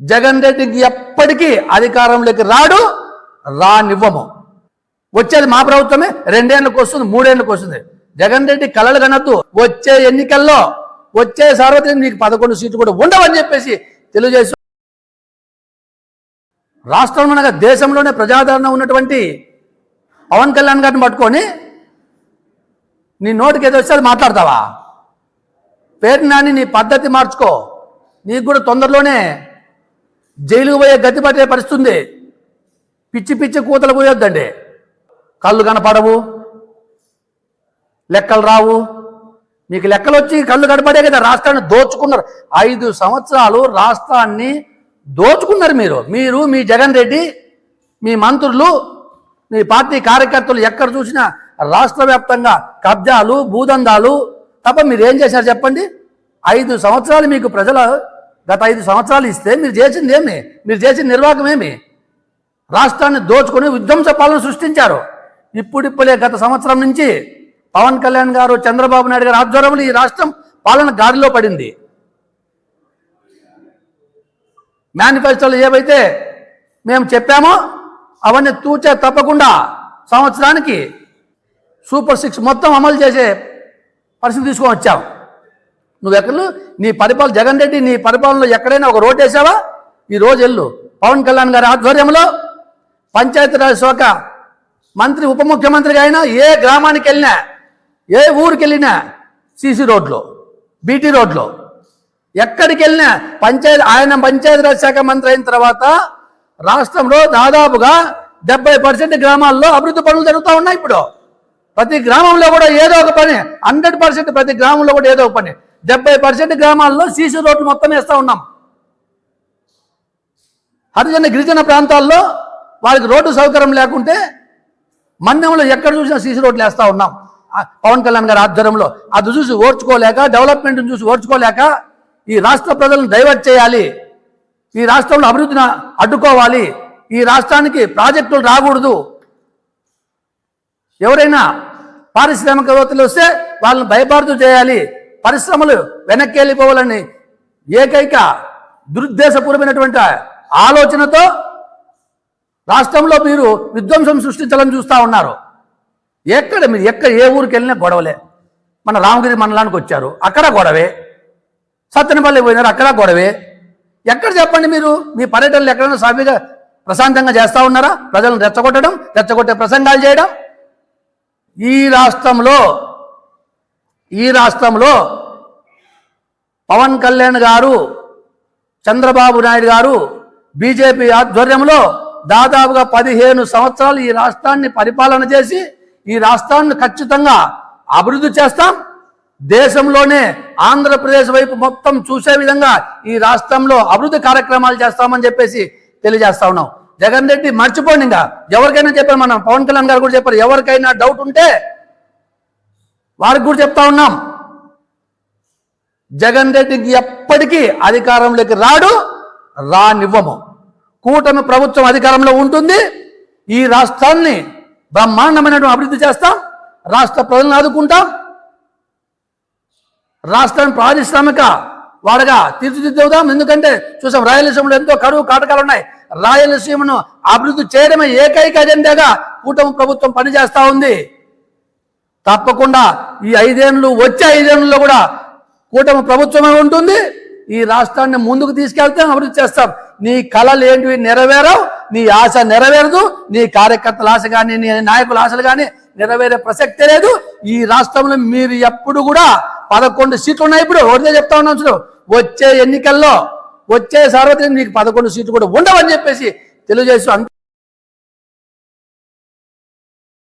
జగన్ రెడ్డికి ఎప్పటికీ అధికారంలోకి రాడు రానివ్వము. వచ్చేది మా ప్రభుత్వమే రెండేళ్ళకి వస్తుంది మూడేళ్ళకి వస్తుంది. జగన్ రెడ్డి కలలు కనద్దు వచ్చే ఎన్నికల్లో వచ్చే సార్వత్రిక నీకు పదకొండు సీట్లు కూడా ఉండవని చెప్పేసి తెలియజేసి రాష్ట్రంలో అనగా దేశంలోనే ప్రజాదరణ ఉన్నటువంటి పవన్ కళ్యాణ్ గారిని పట్టుకొని నీ నోటికి ఏదో వస్తే అది మాట్లాడతావా? పేరు నాని నీ పద్ధతి మార్చుకో. నీకు కూడా తొందరలోనే జైలుకు పోయే గతి పట్టే పరిస్థితుంది. పిచ్చి పిచ్చి కూతలు పోయొద్దండి కళ్ళు కనపడవు. లెక్కలు రావు. మీకు లెక్కలు వచ్చి కళ్ళు కనపడే కదా రాష్ట్రాన్ని దోచుకున్నారు. ఐదు సంవత్సరాలు రాష్ట్రాన్ని దోచుకున్నారు మీరు. మీరు మీ జగన్ రెడ్డి మీ మంత్రులు మీ పార్టీ కార్యకర్తలు ఎక్కడ చూసినా రాష్ట్ర వ్యాప్తంగా కబ్జాలు భూదందాలు తప్ప మీరు ఏం చేశారు చెప్పండి? ఐదు సంవత్సరాలు మీకు ప్రజల గత ఐదు సంవత్సరాలు ఇస్తే మీరు చేసింది ఏమి? మీరు చేసిన నిర్వాహకం ఏమి? రాష్ట్రాన్ని దోచుకొని విధ్వంస పాలన సృష్టించారు. ఇప్పుడిప్పుడే గత సంవత్సరం నుంచి పవన్ కళ్యాణ్ గారు చంద్రబాబు నాయుడు గారు ఆధ్వర్యంలో ఈ రాష్ట్రం పాలన గాడిలో పడింది. మేనిఫెస్టోలో ఏవైతే మేము చెప్పామో అవన్నీ తూచే తప్పకుండా సంవత్సరానికి సూపర్ సిక్స్ మొత్తం అమలు చేసే పరిస్థితి తీసుకొని వచ్చాము నువ్వు ఎక్కడ నీ పరిపాలన జగన్ రెడ్డి నీ పరిపాలనలో ఎక్కడైనా ఒక రోడ్ వేసావా? ఈ రోజు వెళ్ళు. పవన్ కళ్యాణ్ గారి ఆధ్వర్యంలో పంచాయతీరాజ్ శాఖ మంత్రి ఉప ముఖ్యమంత్రిగా అయినా ఏ గ్రామానికి వెళ్ళినా ఏ ఊరికి వెళ్ళినా సీసీ రోడ్లో బీటీ రోడ్లో. ఎక్కడికి వెళ్ళినా పంచాయతీ ఆయన పంచాయతీరాజ్ శాఖ మంత్రి అయిన తర్వాత రాష్ట్రంలో దాదాపుగా డెబ్బై పర్సెంట్ గ్రామాల్లో అభివృద్ధి పనులు జరుగుతూ ఉన్నాయి ఇప్పుడు. ప్రతి గ్రామంలో కూడా ఏదో ఒక పని హండ్రెడ్ పర్సెంట్ ప్రతి గ్రామంలో కూడా ఏదో ఒక పని. డెబ్బై పర్సెంట్ గ్రామాల్లో సీసీ రోడ్లు మొత్తం వేస్తూ ఉన్నాం. హరిజన గిరిజన ప్రాంతాల్లో వాళ్ళకి రోడ్డు సౌకర్యం లేకుంటే మన్యంలో ఎక్కడ చూసినా సీసీ రోడ్లు వేస్తూ ఉన్నాం. పవన్ కళ్యాణ్ గారి ఆధ్వర్యంలో అది చూసి ఓర్చుకోలేక డెవలప్మెంట్ని చూసి ఓర్చుకోలేక ఈ రాష్ట్ర ప్రజలను డైవర్ట్ చేయాలి. ఈ రాష్ట్రంలో అభివృద్ధిని అడ్డుకోవాలి. ఈ రాష్ట్రానికి ప్రాజెక్టులు రాకూడదు. ఎవరైనా పారిశ్రామికవేత్తలు వస్తే వాళ్ళని భయపాడుతూ చేయాలి. పరిశ్రమలు వెనక్కి వెళ్ళిపోవాలని ఏకైక దురుద్దేశపూర్వమైనటువంటి ఆలోచనతో రాష్ట్రంలో మీరు విధ్వంసం సృష్టించాలని చూస్తూ ఉన్నారు. ఎక్కడ మీరు ఎక్కడ ఏ ఊరికి వెళ్ళినా గొడవలే. మన రామగిరి మండలానికి వచ్చారు. అక్కడ గొడవే. సత్తెనపల్లి పోయినారు. అక్కడ గొడవే. ఎక్కడ చెప్పండి మీరు? మీ పర్యటనలు ఎక్కడైనా సాఫీగా ప్రశాంతంగా చేస్తూ ఉన్నారా? ప్రజలను రెచ్చగొట్టడం రెచ్చగొట్టే ప్రసంగాలు చేయడం? ఈ రాష్ట్రంలో ఈ రాష్ట్రంలో పవన్ కళ్యాణ్ గారు చంద్రబాబు నాయుడు గారు బీజేపీ ఆధ్వర్యంలో దాదాపుగా పదిహేను సంవత్సరాలు ఈ రాష్ట్రాన్ని పరిపాలన చేసి ఈ రాష్ట్రాన్ని ఖచ్చితంగా అభివృద్ధి చేస్తాం. దేశంలోనే ఆంధ్రప్రదేశ్ వైపు మొత్తం చూసే విధంగా ఈ రాష్ట్రంలో అభివృద్ధి కార్యక్రమాలు చేస్తామని చెప్పేసి తెలియజేస్తా ఉన్నాం. జగన్ రెడ్డి మర్చిపోండి ఇంకా. ఎవరికైనా చెప్పారు మనం. పవన్ కళ్యాణ్ గారు కూడా చెప్పారు. ఎవరికైనా డౌట్ ఉంటే వారికి కూడా చెప్తా ఉన్నాం. జగన్ రెడ్డికి ఎప్పటికీ అధికారంలోకి రాడు రానివ్వము. కూటమి ప్రభుత్వం అధికారంలో ఉంటుంది. ఈ రాష్ట్రాన్ని బ్రహ్మాండమైనటువంటి అభివృద్ధి చేస్తాం. రాష్ట్ర ప్రజలను ఆదుకుంటాం. రాష్ట్రాన్ని పారిశ్రామిక వాడగా తీర్చిదిద్దుదాం. ఎందుకంటే చూసాం రాయలసీమలో ఎంతో కరువు కాటకాలు ఉన్నాయి. రాయలసీమను అభివృద్ధి చేయడమే ఏకైక అజెండాగా కూటమి ప్రభుత్వం పనిచేస్తూ ఉంది. తప్పకుండా ఈ ఐదేళ్ళు వచ్చే ఐదేళ్ళలో కూడా కూటమి ప్రభుత్వమే ఉంటుంది. ఈ రాష్ట్రాన్ని ముందుకు తీసుకెళ్తాం అభివృద్ధి చేస్తాం. నీ కళలు ఏంటివి నెరవేరవు నీ ఆశ నెరవేరదు నీ కార్యకర్తల ఆశ కానీ నీ నాయకుల ఆశలు కానీ నెరవేరే ప్రసక్తే లేదు. ఈ రాష్ట్రంలో మీరు ఎప్పుడు కూడా పదకొండు సీట్లు ఉన్నాయి ఇప్పుడు. ఒకటే చెప్తా ఉన్నాం చూడు. వచ్చే ఎన్నికల్లో వచ్చే సార్వత్రిక నీకు పదకొండు సీట్లు కూడా ఉండవని చెప్పేసి తెలియజేస్తూ